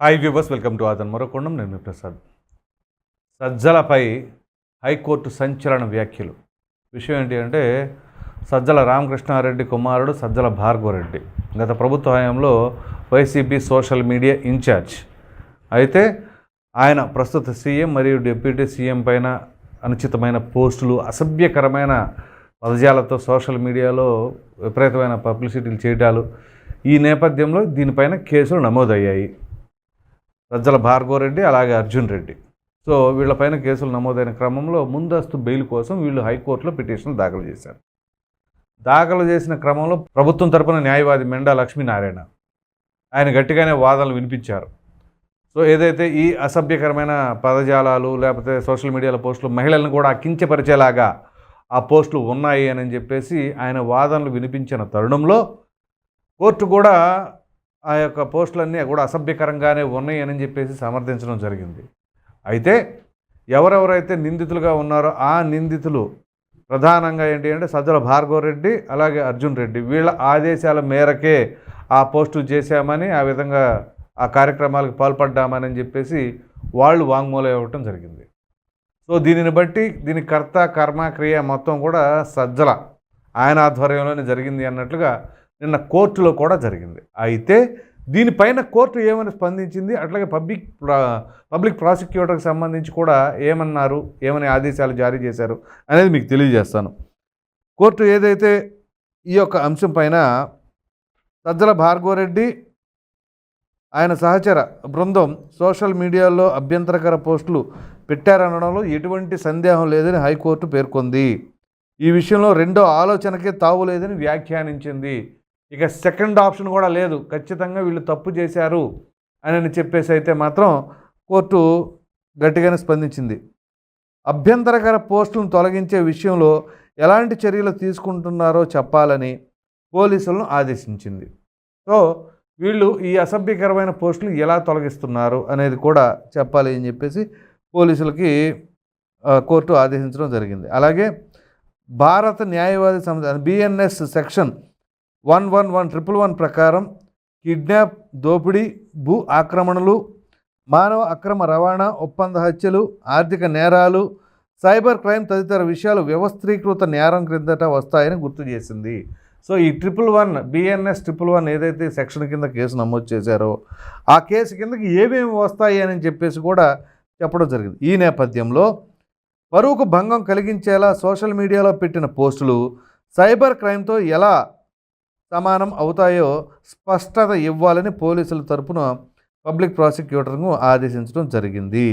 Hi viewers welcome to ఆదన్ మరొకొండం నేను ప్రసాద్ సజ్జలపై హైకోర్టు సంచలన వ్యాఖ్యలు విషయం ఏంటి అంటే సజ్జల రామకృష్ణారెడ్డి కుమారుడు సజ్జల భార్గవరెడ్డి గత ప్రభుత్వ హయాంలో వైసీపీ సోషల్ మీడియా ఇన్ఛార్జ్ అయితే ఆయన ప్రస్తుత సీఎం మరియు డిప్యూటీ సీఎం పైన అనుచితమైన పోస్టులు అసభ్యకరమైన పదజాలతో సోషల్ మీడియాలో విపరీతమైన పబ్లిసిటీలు చేయటాలు ఈ నేపథ్యంలో దీనిపైన కేసులు నమోదయ్యాయి. రజ్జల భార్గవరెడ్డి అలాగే అర్జున్ రెడ్డి. సో వీళ్ళపైన కేసులు నమోదైన క్రమంలో ముందస్తు బెయిల్ కోసం వీళ్ళు హైకోర్టులో పిటిషన్లు దాఖలు చేశారు. దాఖలు చేసిన క్రమంలో ప్రభుత్వం తరపున న్యాయవాది మెండా లక్ష్మీనారాయణ. ఆయన గట్టిగానే వాదనలు వినిపించారు. సో ఏదైతే ఈ అసభ్యకరమైన పదజాలాలు లేకపోతే సోషల్ మీడియాలో పోస్టులు మహిళలను కూడా కించపరిచేలాగా ఆ పోస్టులు ఉన్నాయి అని చెప్పేసి ఆయన వాదనలు వినిపించిన తరుణంలో కోర్టు కూడా ఆ యొక్క పోస్టులన్నీ కూడా అసభ్యకరంగానే ఉన్నాయని చెప్పేసి సమర్థించడం జరిగింది. అయితే ఎవరెవరైతే నిందితులుగా ఉన్నారో ఆ నిందితులు ప్రధానంగా ఏంటి అంటే సజ్జల భార్గవ రెడ్డి అలాగే అర్జున్ రెడ్డి వీళ్ళ ఆదేశాల మేరకే ఆ పోస్టులు చేశామని ఆ విధంగా ఆ కార్యక్రమాలకు పాల్పడ్డామని చెప్పేసి వాళ్ళు వాంగ్మూలం ఇవ్వటం జరిగింది. సో దీనిని బట్టి దీని కర్త కర్మ క్రియ మొత్తం కూడా సజ్జల ఆయన ఆధ్వర్యంలోనే జరిగింది అన్నట్లుగా నిన్న కోర్టులో కూడా జరిగింది. అయితే దీనిపైన కోర్టు ఏమని స్పందించింది? అట్లాగే పబ్లిక్ ప్రా- పబ్లిక్ ప్రాసిక్యూటర్కి సంబంధించి కూడా ఏమన్నారు? ఏమని ఆదేశాలు జారీ చేశారు? అనేది మీకు తెలియజేస్తాను. కోర్టు ఏదైతే ఈ యొక్క అంశం పైన సజ్జల భార్గవరెడ్డి ఆయన సహచర బృందం సోషల్ మీడియాలో అభ్యంతరకర పోస్టులు పెట్టారనడంలో ఎటువంటి సందేహం లేదని హైకోర్టు పేర్కొంది. ఈ విషయంలో రెండో ఆలోచనకే తావు లేదని వ్యాఖ్యానించింది. ఇక సెకండ్ ఆప్షన్ కూడా లేదు. ఖచ్చితంగా వీళ్ళు తప్పు చేశారు అని చెప్పేసి అయితే మాత్రం కోర్టు గట్టిగానే స్పందించింది. అభ్యంతరకర పోస్టులను తొలగించే విషయంలో ఎలాంటి చర్యలు తీసుకుంటున్నారో చెప్పాలని పోలీసులను ఆదేశించింది. సో వీళ్ళు ఈ అసభ్యకరమైన పోస్టులు ఎలా తొలగిస్తున్నారు అనేది కూడా చెప్పాలి అని చెప్పేసి పోలీసులకి కోర్టు ఆదేశించడం జరిగింది. అలాగే భారత న్యాయవాది సంస్థ BNS section one one one triple one ప్రకారం కిడ్నాప్ దోపిడీ భూ ఆక్రమణలు మానవ అక్రమ రవాణా ఒప్పంద హత్యలు ఆర్థిక నేరాలు సైబర్ క్రైమ్ తదితర విషయాలు వ్యవస్థీకృత నేరం క్రిందట వస్తాయని గుర్తు చేసింది. సో ఈ triple one BNS triple one ఏదైతే సెక్షన్ కింద కేసు నమోదు చేశారో ఆ కేసు కిందకి ఏమేమి వస్తాయి అని చెప్పేసి కూడా చెప్పడం జరిగింది. ఈ నేపథ్యంలో పరువుకు భంగం కలిగించేలా సోషల్ మీడియాలో పెట్టిన పోస్టులు సైబర్ క్రైమ్తో ఎలా సమానం అవుతాయో స్పష్టత ఇవ్వాలని పోలీసుల తరపున పబ్లిక్ ప్రాసిక్యూటర్ను ఆదేశించడం జరిగింది.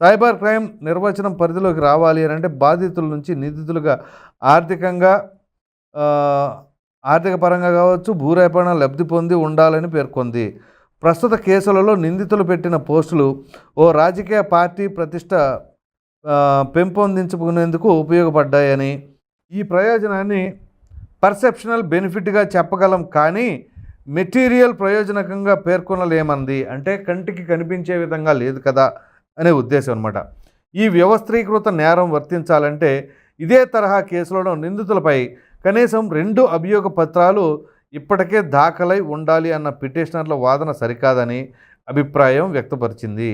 సైబర్ క్రైమ్ నిర్వచనం పరిధిలోకి రావాలి అని అంటే బాధితుల నుంచి నిందితులుగా ఆర్థికంగా ఆర్థిక పరంగా కావచ్చు భూరేపణ లబ్ధి పొంది ఉండాలని పేర్కొంది. ప్రస్తుత కేసులలో నిందితులు పెట్టిన పోస్టులు ఓ రాజకీయ పార్టీ ప్రతిష్ట పెంపొందించుకునేందుకు ఉపయోగపడ్డాయని ఈ ప్రయోజనాన్ని పర్సెప్షనల్ బెనిఫిట్గా చెప్పగలం కానీ మెటీరియల్ ప్రయోజనకంగా పేర్కొనలేమంది. అంటే కంటికి కనిపించే విధంగా లేదు కదా అనే ఉద్దేశం అనమాట ఈ వ్యవస్థీకృత నేరం వర్తించాలంటే ఇదే తరహా కేసులలో నిందితులపై కనీసం రెండు అభియోగ పత్రాలు ఇప్పటికే దాఖలై ఉండాలి అన్న పిటిషనర్ల వాదన సరికాదని అభిప్రాయం వ్యక్తపరిచింది.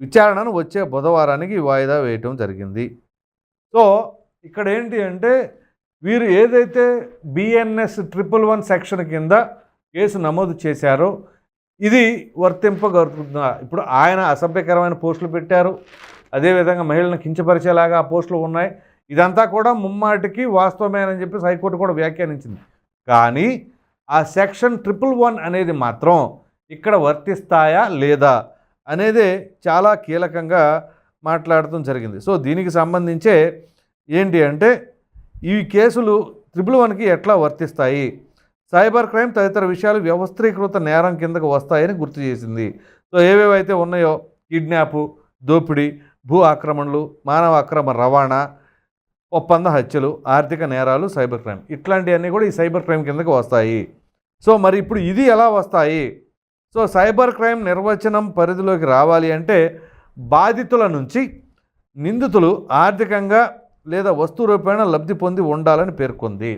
విచారణను వచ్చే బుధవారానికి వాయిదా వేయటం జరిగింది. సో ఇక్కడ ఏంటి అంటే వీరు ఏదైతే బిఎన్ఎస్ ట్రిపుల్ వన్ సెక్షన్ కింద కేసు నమోదు చేశారో ఇది వర్తింపగలుగుతుందా? ఇప్పుడు ఆయన అసభ్యకరమైన పోస్టులు పెట్టారు. అదేవిధంగా మహిళలను కించపరిచేలాగా ఆ పోస్టులు ఉన్నాయి. ఇదంతా కూడా ముమ్మాటికి వాస్తవమేనని చెప్పి హైకోర్టు కూడా వ్యాఖ్యానించింది. కానీ ఆ సెక్షన్ ట్రిపుల్ వన్ అనేది మాత్రం ఇక్కడ వర్తిస్తాయా లేదా అనేది చాలా కీలకంగా మాట్లాడటం జరిగింది. సో దీనికి సంబంధించే ఏంటి అంటే ఈ కేసులు త్రిబుల్ వన్కి ఎట్లా వర్తిస్తాయి? సైబర్ క్రైమ్ తదితర విషయాలు వ్యవస్థీకృత నేరం కిందకు వస్తాయని గుర్తు చేసింది. సో ఏవేవైతే ఉన్నాయో కిడ్నాపు దోపిడీ భూ ఆక్రమణలు మానవ అక్రమ రవాణా ఒప్పంద హత్యలు ఆర్థిక నేరాలు సైబర్ క్రైమ్ ఇట్లాంటివన్నీ కూడా ఈ సైబర్ క్రైమ్ కిందకు వస్తాయి. సో మరి ఇప్పుడు ఇది ఎలా వస్తాయి? సో సైబర్ క్రైమ్ నిర్వచనం పరిధిలోకి రావాలి అంటే బాధితుల నుంచి నిందితులు ఆర్థికంగా లేదా వస్తు రూపేణ లబ్ధి పొంది ఉండాలని పేర్కొంది.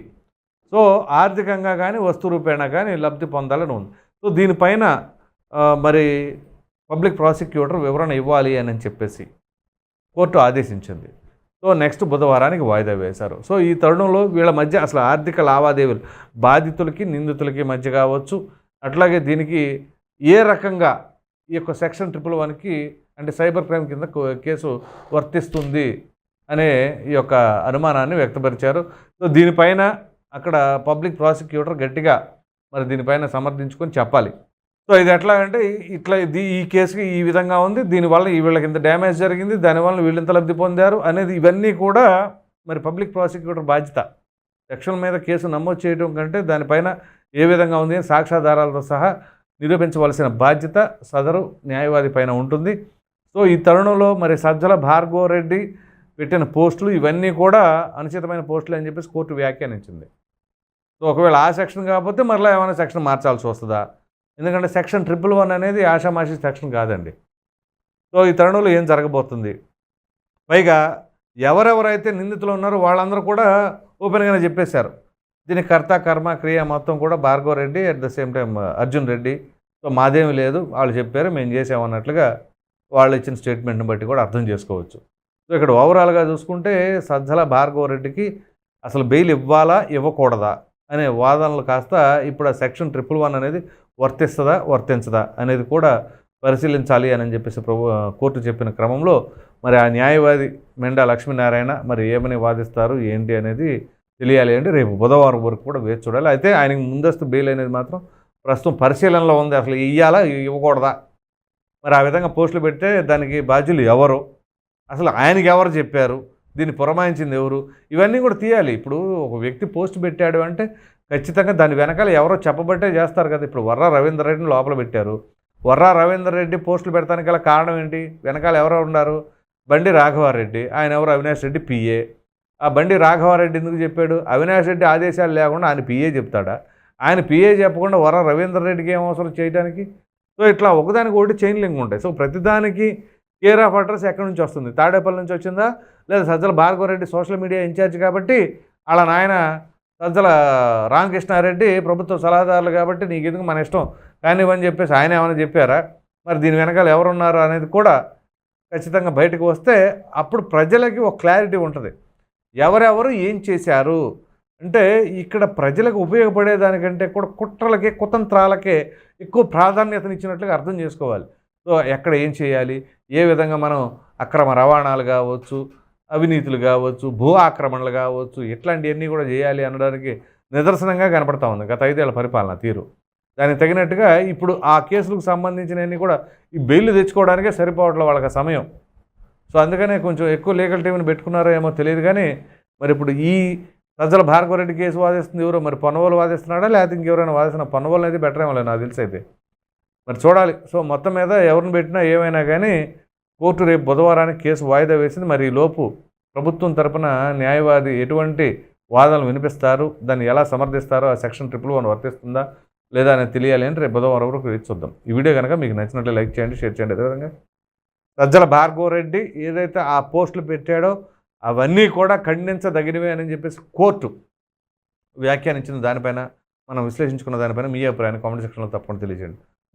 సో ఆర్థికంగా కానీ వస్తు రూపేణ కానీ లబ్ధి పొందాలని ఉంది. సో దీనిపైన మరి పబ్లిక్ ప్రాసిక్యూటర్ వివరణ ఇవ్వాలి అని చెప్పేసి కోర్టు ఆదేశించింది. సో నెక్స్ట్ బుధవారానికి వాయిదా వేశారు. సో ఈ తరుణంలో వీళ్ళ మధ్య అసలు ఆర్థిక లావాదేవీలు బాధితులకి నిందితులకి మధ్య కావచ్చు అట్లాగే దీనికి ఏ రకంగా ఈ యొక్క సెక్షన్ ట్రిపుల్ వన్కి అంటే సైబర్ క్రైమ్ కింద కేసు వర్తిస్తుంది అనే ఈ యొక్క అనుమానాన్ని వ్యక్తపరిచారు. సో దీనిపైన అక్కడ పబ్లిక్ ప్రాసిక్యూటర్ గట్టిగా మరి దీనిపైన సమర్థించుకొని చెప్పాలి. సో ఇది ఎట్లా అంటే ఇట్లా ఇది ఈ కేసుకి ఈ విధంగా ఉంది దీనివల్ల ఈ వీళ్ళకి ఇంత డ్యామేజ్ జరిగింది దానివల్ల వీళ్ళు ఇంత లబ్ధి పొందారు అనేది ఇవన్నీ కూడా మరి పబ్లిక్ ప్రాసిక్యూటర్ బాధ్యత. సెక్షన్ మీద కేసు నమోదు చేయడం కంటే దానిపైన ఏ విధంగా ఉంది అని సాక్ష్యాధారాలతో సహా నిరూపించవలసిన బాధ్యత సదరు న్యాయవాది పైన ఉంటుంది. సో ఈ తరుణంలో మరి సజ్జల భార్గవరెడ్డి పెట్టిన పోస్టులు ఇవన్నీ కూడా అనుచితమైన పోస్టులు అని చెప్పేసి కోర్టు వ్యాఖ్యానించింది. సో ఒకవేళ ఆ సెక్షన్ కాకపోతే మరలా ఏమైనా సెక్షన్ మార్చాల్సి వస్తుందా? ఎందుకంటే సెక్షన్ ట్రిపుల్ వన్ అనేది ఆషామాషి సెక్షన్ కాదండి. సో ఈ తరుణంలో ఏం జరగబోతుంది? పైగా ఎవరెవరైతే నిందితులు ఉన్నారో వాళ్ళందరూ కూడా ఓపెన్గానే చెప్పేశారు. దీనికి కర్త కర్మ క్రియ మొత్తం కూడా Bhargava Reddy at the same time Arjun Reddy. So మాదేమి లేదు. వాళ్ళు చెప్పారు మేము చేసామన్నట్లుగా వాళ్ళు ఇచ్చిన స్టేట్మెంట్ని బట్టి కూడా అర్థం చేసుకోవచ్చు. సో ఇక్కడ ఓవరాల్గా చూసుకుంటే సజ్జల భార్గవ రెడ్డికి అసలు బెయిల్ ఇవ్వాలా ఇవ్వకూడదా అనే వాదనలు కాస్త ఇప్పుడు ఆ సెక్షన్ ట్రిపుల్ వన్ అనేది వర్తిస్తుందా వర్తించదా అనేది కూడా పరిశీలించాలి అని చెప్పేసి ప్రభు కోర్టు చెప్పిన క్రమంలో మరి ఆ న్యాయవాది మెండా లక్ష్మీనారాయణ మరి ఏమని వాదిస్తారు ఏంటి అనేది తెలియాలి అంటే రేపు బుధవారం వరకు కూడా వేచి చూడాలి. అయితే ఆయనకి ముందస్తు బెయిల్ అనేది మాత్రం ప్రస్తుతం పరిశీలనలో ఉంది. అసలు ఇవ్వాలా ఇవ్వకూడదా? మరి ఆ విధంగా పోస్టులు పెట్టే దానికి బాధ్యులు ఎవరు? అసలు ఆయనకి ఎవరు చెప్పారు? దీన్ని పురమాయించింది ఎవరు? ఇవన్నీ కూడా తీయాలి. ఇప్పుడు ఒక వ్యక్తి పోస్ట్ పెట్టాడు అంటే ఖచ్చితంగా దాని వెనకాల ఎవరో చెప్పబట్టే చేస్తారు కదా. ఇప్పుడు వర్రా రవీందర్ రెడ్డిని లోపల పెట్టారు. వర్రా రవీందర్ రెడ్డి పోస్టులు పెడతానికి గల కారణం ఏంటి? వెనకాల ఎవరో ఉన్నారు? బండి రాఘవారెడ్డి. ఆయన ఎవరు? అవినాష్ రెడ్డి పిఏ ఆ బండి రాఘవారెడ్డి ఎందుకు చెప్పాడు? అవినాష్ రెడ్డి ఆదేశాలు లేకుండా ఆయన పిఏ చెప్తాడా? ఆయన పిఏ చెప్పకుండా వర రవీందర్ రెడ్డికి ఏం అవసరం చేయడానికి సో ఇట్లా ఒకదానికి ఒకటి చైన్ లింక్ ఉంటాయి. సో ప్రతిదానికి కేర్ ఆఫ్ అడ్రస్ ఎక్కడి నుంచి వస్తుంది? తాడేపల్లి నుంచి వచ్చిందా? లేదా Sajjala Bhargava Reddy social media incharge కాబట్టి వాళ్ళ నాయన సజ్జల రామకృష్ణారెడ్డి ప్రభుత్వ సలహాదారులు కాబట్టి నీకు ఎందుకు మన ఇష్టం? కానివ్వని చెప్పేసి ఆయన ఏమైనా చెప్పారా? మరి దీని వెనకాల ఎవరున్నారు అనేది కూడా ఖచ్చితంగా బయటకు వస్తే అప్పుడు ప్రజలకి ఒక క్లారిటీ ఉంటుంది. ఎవరెవరు ఏం చేశారు? అంటే ఇక్కడ ప్రజలకు ఉపయోగపడే దానికంటే కూడా కుట్రలకే కుతంత్రాలకే ఎక్కువ ప్రాధాన్యతనిచ్చినట్లుగా అర్థం చేసుకోవాలి. సో ఎక్కడ ఏం చేయాలి? ఏ విధంగా మనం అక్రమ రవాణాలు కావచ్చు అవినీతులు కావచ్చు భూ ఆక్రమణలు కావచ్చు ఇట్లాంటివన్నీ కూడా చేయాలి అనడానికి నిదర్శనంగా కనపడతా ఉంది గత ఐదేళ్ళ పరిపాలన తీరు. దానికి తగినట్టుగా ఇప్పుడు ఆ కేసులకు సంబంధించినవన్నీ కూడా ఈ బెయిల్ తెచ్చుకోవడానికే సరిపోవట్లేదు వాళ్ళకి సమయం. సో అందుకనే కొంచెం ఎక్కువ లీగల్ టీంని పెట్టుకున్నారో ఏమో తెలియదు కానీ మరి ఇప్పుడు ఈ సజ్జల భార్గవరెడ్డి కేసు వాదిస్తుంది ఎవరో మరి పొన్నవాళ్ళు వాదిస్తున్నాడా లేకపోతే ఇంకెవరైనా వాదిస్తున్నా పొన్నవాళ్ళు అయితే బెటర్ ఏమో నాకు తెలిసి అయితే. మరి చూడాలి. సో మొత్తం మీద ఎవరిని పెట్టినా ఏమైనా కానీ కోర్టు రేపు బుధవారానికి కేసు వాయిదా వేసింది. మరి ఈ లోపు ప్రభుత్వం తరపున న్యాయవాది ఎటువంటి వాదనలు వినిపిస్తారు? దాన్ని ఎలా సమర్థిస్తారో ఆ సెక్షన్ ట్రిపుల్ వన్ వర్తిస్తుందా లేదా అనేది తెలియాలి అంటే రేపు బుధవారం వరకు వేచి చూద్దాం. ఈ వీడియో కనుక మీకు నచ్చినట్లు లైక్ చేయండి షేర్ చేయండి. అదేవిధంగా సజ్జల భార్గవ రెడ్డి ఏదైతే ఆ పోస్టులు పెట్టాడో అవన్నీ కూడా ఖండించదగినవే అని చెప్పేసి కోర్టు వ్యాఖ్యానించిన దానిపైన. మనం విశ్లేషించుకున్న దానిపైన మీ అభిప్రాయాన్ని కామెంట్ సెక్షన్లో తప్పకుండా తెలియజేయండి.